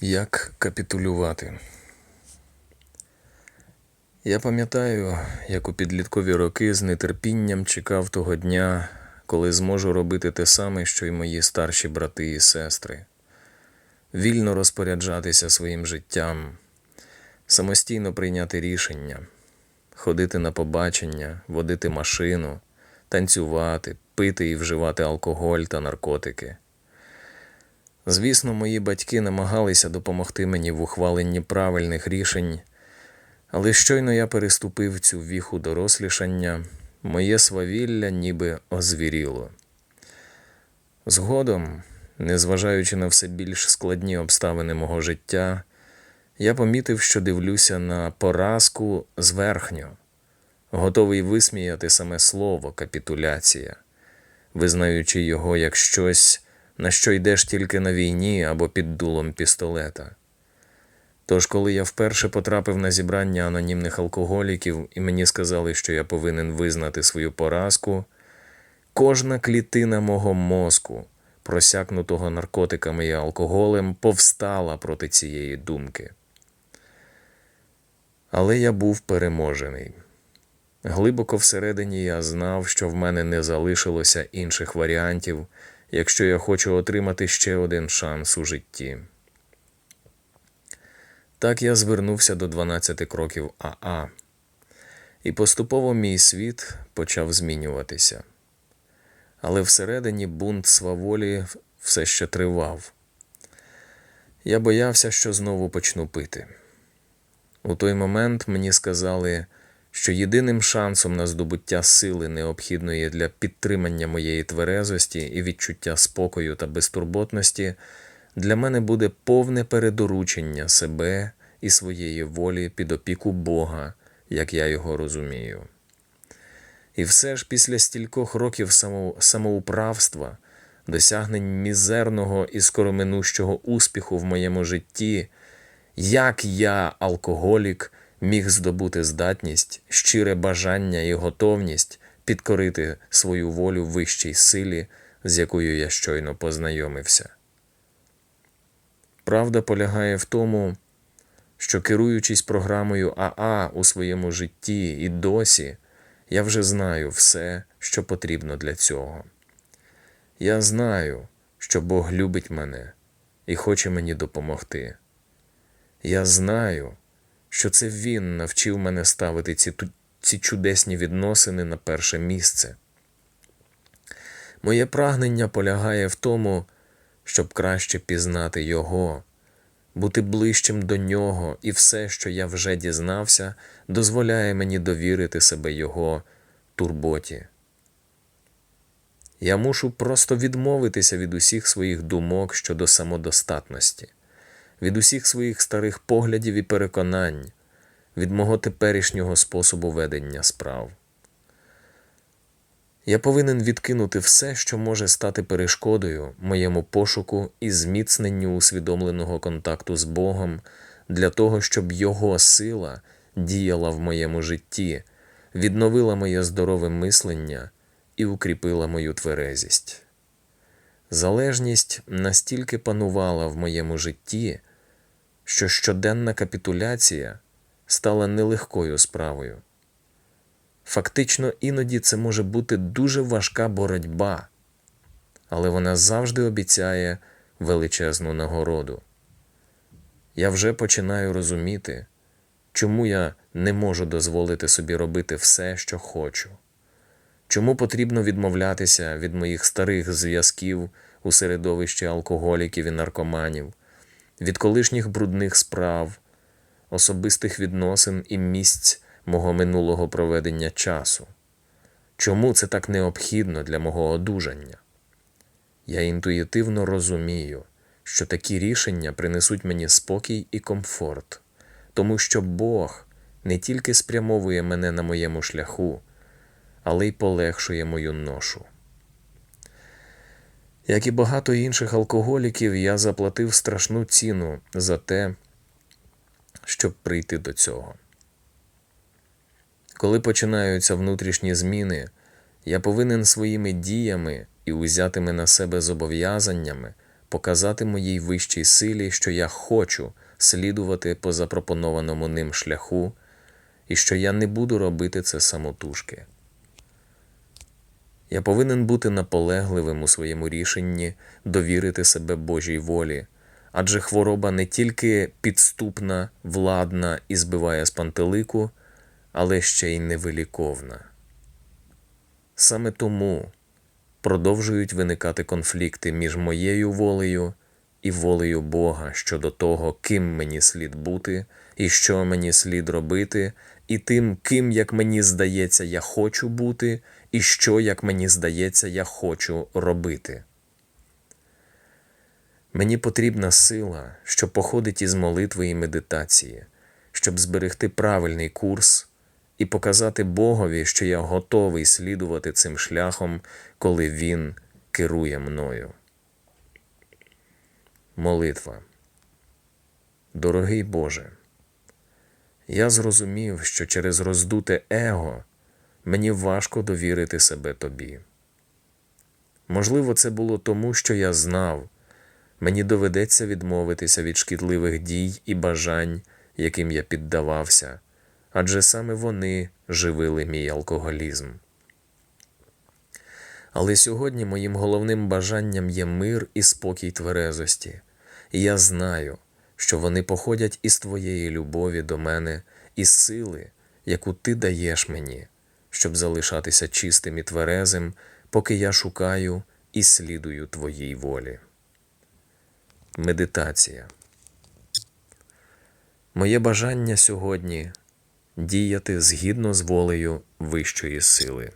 Як капітулювати? Я пам'ятаю, як у підліткові роки з нетерпінням чекав того дня, коли зможу робити те саме, що й мої старші брати і сестри, вільно розпоряджатися своїм життям, самостійно прийняти рішення, ходити на побачення, водити машину, танцювати, пити і вживати алкоголь та наркотики. Звісно, мої батьки намагалися допомогти мені в ухваленні правильних рішень, але щойно я переступив цю віху дорослішання, моє свавілля ніби озвіріло. Згодом, незважаючи на все більш складні обставини мого життя, я помітив, що дивлюся на поразку зверхньо, готовий висміяти саме слово капітуляція, визнаючи його як щось, на що йдеш тільки на війні або під дулом пістолета. Тож, коли я вперше потрапив на зібрання анонімних алкоголіків і мені сказали, що я повинен визнати свою поразку, кожна клітина мого мозку, просякнутого наркотиками і алкоголем, повстала проти цієї думки. Але я був переможений. Глибоко всередині я знав, що в мене не залишилося інших варіантів, якщо я хочу отримати ще один шанс у житті. Так я звернувся до 12 кроків АА, і поступово мій світ почав змінюватися. Але всередині бунт сваволі все ще тривав. Я боявся, що знову почну пити. У той момент мені сказали, що єдиним шансом на здобуття сили, необхідної для підтримання моєї тверезості і відчуття спокою та безтурботності, для мене буде повне передоручення себе і своєї волі під опіку Бога, як я його розумію. І все ж після стількох років самоуправства, досягнень мізерного і скороминущого успіху в моєму житті, як я, алкоголік, міг здобути здатність, щире бажання і готовність підкорити свою волю вищій силі, з якою я щойно познайомився. Правда полягає в тому, що керуючись програмою АА у своєму житті і досі, я вже знаю все, що потрібно для цього. Я знаю, що Бог любить мене і хоче мені допомогти. Я знаю, що це Він навчив мене ставити ці, ці чудесні відносини на перше місце. Моє прагнення полягає в тому, щоб краще пізнати Його, бути ближчим до нього, і все, що я вже дізнався, дозволяє мені довірити себе Його турботі. Я мушу просто відмовитися від усіх своїх думок щодо самодостатності, від усіх своїх старих поглядів і переконань, від мого теперішнього способу ведення справ. Я повинен відкинути все, що може стати перешкодою моєму пошуку і зміцненню усвідомленого контакту з Богом для того, щоб Його сила діяла в моєму житті, відновила моє здорове мислення і укріпила мою тверезість. Залежність настільки панувала в моєму житті, що щоденна капітуляція стала нелегкою справою. Фактично, іноді це може бути дуже важка боротьба, але вона завжди обіцяє величезну нагороду. Я вже починаю розуміти, чому я не можу дозволити собі робити все, що хочу, чому потрібно відмовлятися від моїх старих зв'язків у середовищі алкоголіків і наркоманів, від колишніх брудних справ, особистих відносин і місць мого минулого проведення часу. Чому це так необхідно для мого одужання? Я інтуїтивно розумію, що такі рішення принесуть мені спокій і комфорт, тому що Бог не тільки спрямовує мене на моєму шляху, але й полегшує мою ношу. Як і багато інших алкоголіків, я заплатив страшну ціну за те, щоб прийти до цього. Коли починаються внутрішні зміни, я повинен своїми діями і узятими на себе зобов'язаннями показати моїй вищій силі, що я хочу слідувати по запропонованому ним шляху, і що я не буду робити це самотужки. Я повинен бути наполегливим у своєму рішенні довірити себе Божій волі, адже хвороба не тільки підступна, владна і збиває з пантелику, але ще й невиліковна. Саме тому продовжують виникати конфлікти між моєю волею і волею Бога щодо того, ким мені слід бути і що мені слід робити, і тим, ким, як мені здається, я хочу бути, і що, як мені здається, я хочу робити. Мені потрібна сила, що походить із молитви і медитації, щоб зберегти правильний курс і показати Богові, що я готовий слідувати цим шляхом, коли Він керує мною. Молитва. Дорогий Боже, я зрозумів, що через роздуте его мені важко довірити себе Тобі. Можливо, це було тому, що я знав, мені доведеться відмовитися від шкідливих дій і бажань, яким я піддавався, адже саме вони живили мій алкоголізм. Але сьогодні моїм головним бажанням є мир і спокій тверезості, і я знаю, що вони походять із твоєї любові до мене і сили, яку ти даєш мені, щоб залишатися чистим і тверезим, поки я шукаю і слідую твоїй волі. Медитація. Моє бажання сьогодні діяти згідно з волею вищої сили.